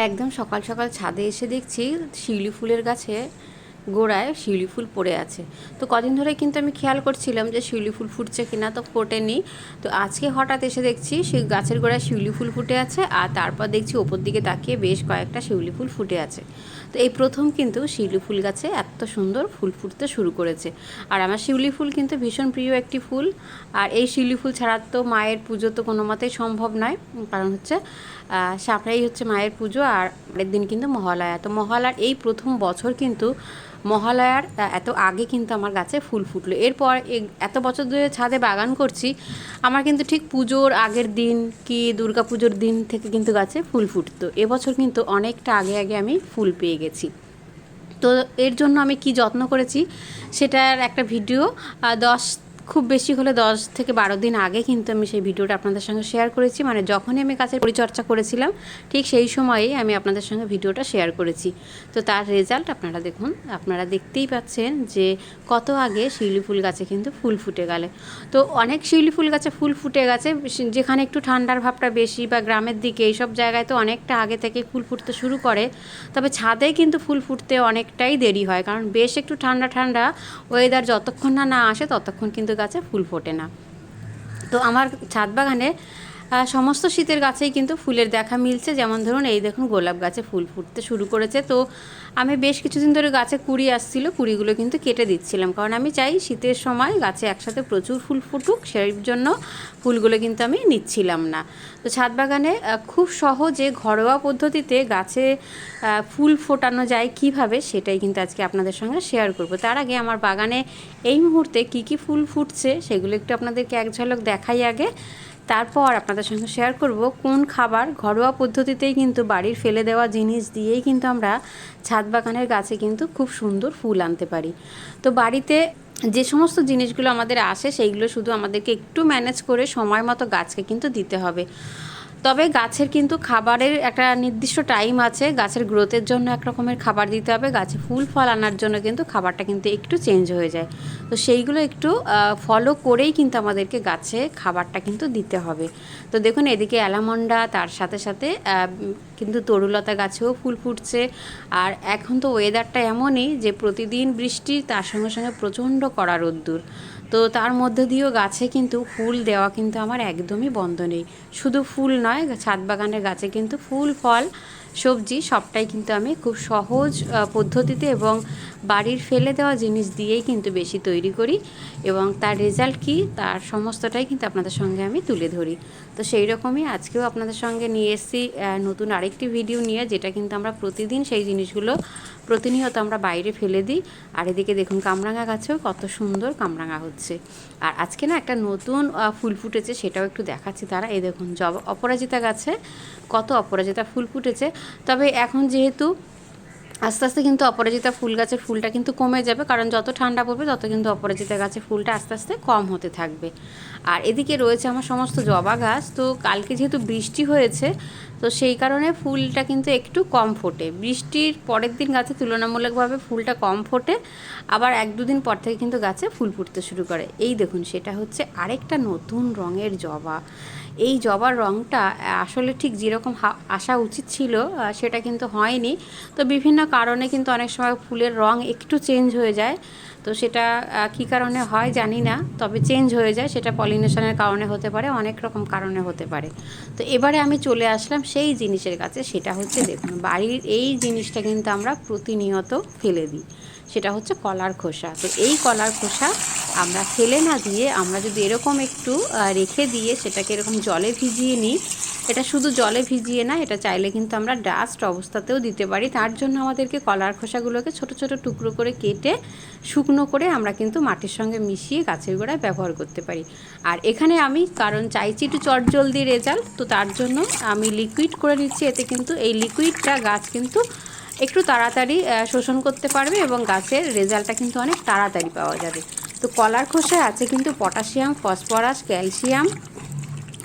একদম সকাল সকাল ছাদে এসে দেখছি শিউলি ফুলের গাছে গোড়ায় শিউলি ফুল পড়ে আছে। তো কদিন ধরে কিন্তু আমি খেয়াল করছিলাম যে শিউলি ফুল ফুটছে কিনা তো ফোটেনি। তো আজকে হঠাৎ এসে দেখছি সেই গাছের গোড়ায় শিউলি ফুল ফুটে আছে আর তারপর দেখছি ওপর দিকে তাকিয়ে বেশ কয়েকটা শিউলি ফুল ফুটে আছে। তো এই প্রথম কিন্তু শিউলি ফুল গাছে এত সুন্দর ফুল ফুটতে শুরু করেছে। আর আমার শিউলি ফুল কিন্তু ভীষণ প্রিয় একটি ফুল। আর এই শিউলি ফুল ছাড়া তো মায়ের পুজো তো কোনো মতেই সম্ভব নয়। কারণ হচ্ছে সাপড়াই হচ্ছে মায়ের পুজো আর পরের দিন কিন্তু মহালয়া। তো মহালয়ার এই প্রথম বছর কিন্তু মহালয়ার এত আগে কিন্তু আমার গাছে ফুল ফুটলো। এরপর এত বছর ধরে ছাদে বাগান করছি, আমার কিন্তু ঠিক পুজোর আগের দিন কি দুর্গা পুজোর দিন থেকে কিন্তু গাছে ফুল ফুটতো। এবছর কিন্তু অনেকটা আগে আগে আমি ফুল পেয়ে গেছি। তো এর জন্য আমি কি যত্ন করেছি, সেটার একটা ভিডিও দশ খুব বেশি হলে দশ থেকে বারো দিন আগে কিন্তু আমি সেই ভিডিওটা আপনাদের সঙ্গে শেয়ার করেছি। মানে যখনই আমি গাছের পরিচর্যা করেছিলাম, ঠিক সেই সময়েই আমি আপনাদের সঙ্গে ভিডিওটা শেয়ার করেছি। তো তার রেজাল্ট আপনারা দেখুন, আপনারা দেখতেই পাচ্ছেন যে কত আগে শিউলি ফুল গাছে কিন্তু ফুল ফুটে গেলে। তো অনেক শিউলি ফুল গাছে ফুল ফুটে গেছে যেখানে একটু ঠান্ডার ভাবটা বেশি বা গ্রামের দিকে এইসব জায়গায় তো অনেকটা আগে থেকে ফুল ফুটতে শুরু করে। তবে ছাদে কিন্তু ফুল ফুটতে অনেকটাই দেরি হয়, কারণ বেশ একটু ঠান্ডা ঠান্ডা ওয়েদার যতক্ষণ না না আসে ততক্ষণ কিন্তু গাছে ফুল ফোটে না। তো আমার ছাদ বাগানে সমস্ত শীতের গাছেই কিন্তু ফুলের দেখা মিলছে। যেমন ধরুন, এই দেখুন, গোলাপ গাছে ফুল ফুটতে শুরু করেছে। তো আমি বেশ কিছুদিন ধরে গাছে কুড়ি আসছিল, কুড়িগুলো কিন্তু কেটে দিচ্ছিলাম। কারণ আমি চাই শীতের সময় গাছে একসাথে প্রচুর ফুল ফুটুক, সেই জন্য ফুলগুলো কিন্তু আমি নিচ্ছিলাম না। তো ছাদ বাগানে খুব সহজে, ঘরোয়া পদ্ধতিতে গাছে ফুল ফোটানো যায় কীভাবে সেটাই কিন্তু আজকে আপনাদের সঙ্গে শেয়ার করব। তার আগে আমার বাগানে এই মুহূর্তে কি কি ফুল ফুটছে, সেগুলো একটু আপনাদেরকে এক ঝলক দেখাই আগে। তারপর আপনাদের সঙ্গে শেয়ার করব কোন খাবার ঘরোয়া পদ্ধতিতেই কিন্তু বাড়ির ফেলে দেওয়া জিনিস দিয়েই কিন্তু আমরা ছাদ বাগানের গাছে কিন্তু খুব সুন্দর ফুল আনতে পারি। তো বাড়িতে যে সমস্ত জিনিসগুলো আমাদের আসে, সেইগুলো শুধু আমাদেরকে একটু ম্যানেজ করে সময় মতো গাছকে কিন্তু দিতে হবে। তবে গাছের কিন্তু খাবারের একটা নির্দিষ্ট টাইম আছে। গাছের গ্রোথের জন্য এক রকমের খাবার দিতে হবে। গাছে ফুল, ফল আনার জন্য কিন্তু খাবারটা কিন্তু একটু চেঞ্জ হয়ে যায়। তো সেইগুলো একটু ফলো করেই কিন্তু আমাদেরকে গাছে খাবারটা কিন্তু দিতে হবে। তো দেখুন, এদিকে অ্যালামন্ডা, তার সাথে সাথে কিন্তু তরুলতা গাছেও ফুল ফুটছে। আর এখন তো ওয়েদারটা এমনই যে প্রতিদিন বৃষ্টি, তার সঙ্গে সঙ্গে প্রচণ্ড কড়া রোদ্দুর। তো তার মধ্য দিয়েও গাছে কিন্তু ফুল দেওয়া কিন্তু আমার একদমই বন্ধ নেই। শুধু ফুল নয়, ছাদ বাগানের গাছে কিন্তু ফুল, ফল সবজি সবটাই কিন্তু আমি খুব সহজ পদ্ধতিতে এবং বাড়ির ফেলে দেওয়া জিনিস দিয়েই কিন্তু বেশি তৈরি করি এবং তার রেজাল্ট কি? তার সমস্তটাই কিন্তু আপনাদের সঙ্গে আমি তুলে ধরি। তো সেই রকমই আজকেও আপনাদের সঙ্গে নিয়ে এসেছি নতুন আরেকটি ভিডিও নিয়ে যেটা কিন্তু আমরা প্রতিদিন সেই জিনিসগুলো প্রতিনিয়ত আমরা বাইরে ফেলে দিই। আর এদিকে দেখুন কামরাঙা গাছেও কত সুন্দর কামরাঙা হচ্ছে। আর আজকে না একটা নতুন ফুল ফুটেছে সেটাও একটু দেখাচ্ছি। তারা এই দেখুন, জব অপরাজিতা গাছে কত অপরাজিতা ফুল ফুটেছে। তবে এখন যেহেতু আস্তে আস্তে কিন্তু অপরাজিতা ফুল গাছের ফুলটা কিন্তু কমে যাবে, কারণ যত ঠান্ডা পড়বে তত কিন্তু অপরাজিতা গাছের ফুলটা আস্তে আস্তে কম হতে থাকবে। আর এদিকে রয়েছে আমার সমস্ত জবা গাছ, তো কালকে যেহেতু বৃষ্টি হয়েছে তো সেই কারণে ফুলটা কিন্তু একটু কম ফোটে। বৃষ্টির পরের দিন গাছে তুলনামূলকভাবে ফুলটা কম ফোটে, আবার এক দুদিন পর থেকে কিন্তু গাছে ফুল ফুটতে শুরু করে। এই দেখুন, সেটা হচ্ছে আরেকটা নতুন রঙের জবা। এই জবার রঙটা আসলে ঠিক যেরকম আসা উচিত ছিল সেটা কিন্তু হয়নি। তো বিভিন্ন কারণে কিন্তু অনেক সময় ফুলের রং একটু চেঞ্জ হয়ে যায়। তো সেটা কী কারণে হয় জানি না, তবে চেঞ্জ হয়ে যায়। সেটা পলিনেশনের কারণে হতে পারে, অনেক রকম কারণে হতে পারে। তো এবারে আমি চলে আসলাম সেই জিনিসের কাছে সেটা হচ্ছে দেখুন, বাড়ির এই জিনিসটা কিন্তু আমরা প্রতিনিয়ত ফেলে দিই। সেটা হচ্ছে কলার খোসা। তো এই কলার খোসা আমরা ফেলে না দিয়ে আমরা যদি এরকম একটু রেখে দিয়ে সেটাকে এরকম জলে ভিজিয়ে নিই এটা শুধু জলে ভিজিয়ে না, এটা চাইলে কিন্তু আমরা ডাস্ট অবস্থাতেও দিতে পারি। তার জন্য আমাদেরকে কলার খোসাগুলোকে ছোট ছোট টুকরো করে কেটে শুকনো করে আমরা কিন্তু মাটির সঙ্গে মিশিয়ে গাছের গোড়ায় ব্যবহার করতে পারি। আর এখানে আমি, কারণ চাইছি একটু চটজলদি রেজাল্ট তো তার জন্য আমি লিকুইড করে নিচ্ছি। এতে কিন্তু এই লিকুইডটা গাছ কিন্তু একটু তাড়াতাড়ি শোষণ করতে পারবে এবং গাছের রেজাল্টটা কিন্তু অনেক তাড়াতাড়ি পাওয়া যাবে। তো কলার খোসায় আছে কিন্তু পটাশিয়াম, ফসফরাস, ক্যালসিয়াম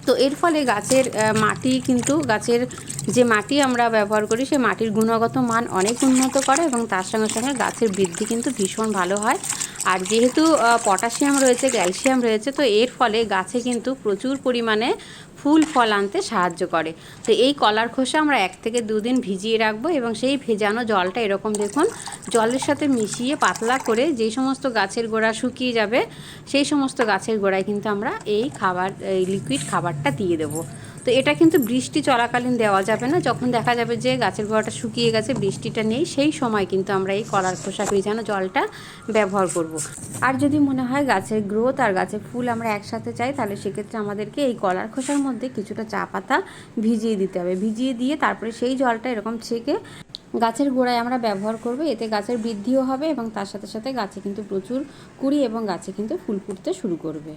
তো এর ফলে গাছের মাটি কিন্তু গাছের যে মাটি আমরা ব্যবহার করি, সেই মাটির গুণগত মান অনেক উন্নত করে এবং তার সঙ্গে সঙ্গে গাছের বৃদ্ধি কিন্তু ভীষণ ভালো হয়। আর যেহেতু পটাশিয়াম রয়েছে, ক্যালসিয়াম রয়েছে, তো এর ফলে গাছে কিন্তু প্রচুর পরিমাণে ফুল, ফল আনতে সাহায্য করে। তো এই কলার খোসা আমরা এক থেকে দুদিন ভিজিয়ে রাখব এবং সেই ভেজানো জলটা এরকম দেখুন, জলের সাথে মিশিয়ে পাতলা করে যেই সমস্ত গাছের গোড়া শুকিয়ে যাবে, সেই সমস্ত গাছের গোড়ায় কিন্তু আমরা এই খাবার, এই লিকুইড খাবারটা দিয়ে দেবো। তো এটা কিন্তু বৃষ্টি চলাকালীন দেওয়া যাবে না। যখন দেখা যাবে যে গাছের গোড়াটা শুকিয়ে গেছে, বৃষ্টিটা নেই, সেই সময় কিন্তু আমরা এই কলার খোসা ভেজানো জলটা ব্যবহার করব। আর যদি মনে হয় গাছের গ্রোথ আর গাছের ফুল আমরা একসাথে চাই, তাহলে সেক্ষেত্রে আমাদেরকে এই কলার খোসার মধ্যে কিছুটা চা পাতা ভিজিয়ে দিতে হবে। ভিজিয়ে দিয়ে তারপরে সেই জলটা এরকম ছেঁকে গাছের গোড়ায় আমরা ব্যবহার করব। এতে গাছের বৃদ্ধিও হবে এবং তার সাথে সাথে গাছে কিন্তু প্রচুর কুড়ি এবং গাছে কিন্তু ফুল ফুটতে শুরু করবে।